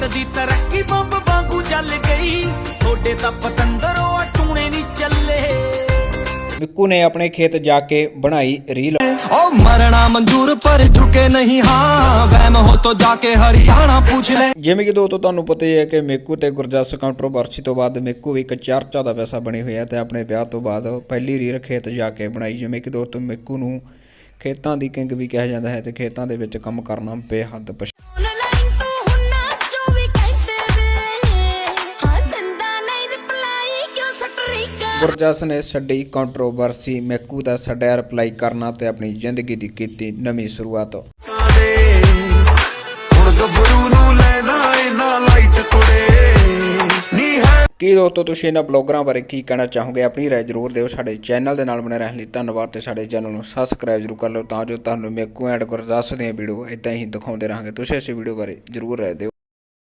ਜੱਟ ਦੀ ਤਰੱਕੀ ਬੰਬ ਵਾਂਗੂ ਚੱਲ ਗਈ। ਥੋੜੇ ਤਾਂ ਪਤੰਦਰੋਂ ਆ ਟੂਣੇ ਨਹੀਂ ਚੱਲੇ। ਮਿੱਕੂ ਨੇ ਆਪਣੇ ਖੇਤ ਜਾ ਕੇ ਬਣਾਈ ਰੀਲ। ਓ ਮਰਣਾ ਮਨਜ਼ੂਰ ਪਰ ਝੁਕੇ ਨਹੀਂ ਹਾਂ। ਵਹਿਮ ਹੋ ਤੋ ਜਾ ਕੇ ਹਰਿਆਣਾ ਪੁੱਛ ਲੈ। ਜਿਵੇਂ ਕਿ ਦੋਸਤੋ ਤੁਹਾਨੂੰ ਪਤਾ ਹੀ ਹੈ ਕਿ ਮਿੱਕੂ ਤੇ ਗੁਰਜਸ ਕੰਟਰੋਵਰਸੀ ਤੋਂ ਬਾਅਦ ਮਿੱਕੂ ਵੀ ਇੱਕ ਚਰਚਾ ਦਾ ਪੈਸਾ ਬਣੇ ਹੋਇਆ ਤੇ ਆਪਣੇ ਵਿਆਹ ਤੋਂ ਬਾਅਦ ਪਹਿਲੀ ਰੀਲ ਖੇਤ ਜਾ ਕੇ ਬਣਾਈ। ਜਿਵੇਂ ਕਿ ਦੋਸਤੋ ਮਿੱਕੂ ਨੂੰ ਖੇਤਾਂ ਦੀ ਕਿੰਗ ਵੀ ਕਿਹਾ ਜਾਂਦਾ ਹੈ ਤੇ ਖੇਤਾਂ ਦੇ ਵਿੱਚ ਕੰਮ ਕਰਨਾ ਬੇਹੱਦ ਗੁਰਜਸ ਨੇ ਛੱਡੀ ਕੰਟਰੋਵਰਸੀ ਮਿੱਕੂ ਦਾ ਛੱਡਿਆ ਰਿਪਲਾਈ ਕਰਨਾ ਤੇ ਆਪਣੀ ਜ਼ਿੰਦਗੀ ਦੀ ਕੀਤੀ ਨਵੀਂ ਸ਼ੁਰੂਆਤ। ਕੀ ਦੋਸਤੋ ਤੁਸੀਂ ਇਹਨਾਂ ਬਲੌਗਰਾਂ ਬਾਰੇ ਕੀ ਕਹਿਣਾ ਚਾਹੋਗੇ? ਆਪਣੀ ਰਾਏ ਜ਼ਰੂਰ ਦਿਓ ਸਾਡੇ ਚੈਨਲ ਦੇ ਨਾਲ ਬਣੇ ਰਹਿਣ ਲਈ ਧੰਨਵਾਦ ਤੇ ਸਾਡੇ ਚੈਨਲ ਨੂੰ ਸਬਸਕ੍ਰਾਈਬ ਜ਼ਰੂਰ ਕਰ ਲਓ ਤਾਂ ਜੋ ਤੁਹਾਨੂੰ ਮੇਕੂ ਐਂਡ ਗੁਰਦਾਸ ਦੀਆਂ ਵੀਡੀਓ ਇਦਾਂ ਹੀ ਦਿਖਾਉਂਦੇ ਰਹਾਂਗੇ। ਤੁਸੀਂ ਇਸ ਵੀਡੀਓ ਬਾਰੇ ਜ਼ਰੂਰ ਰਾਏ ਦਿਓ।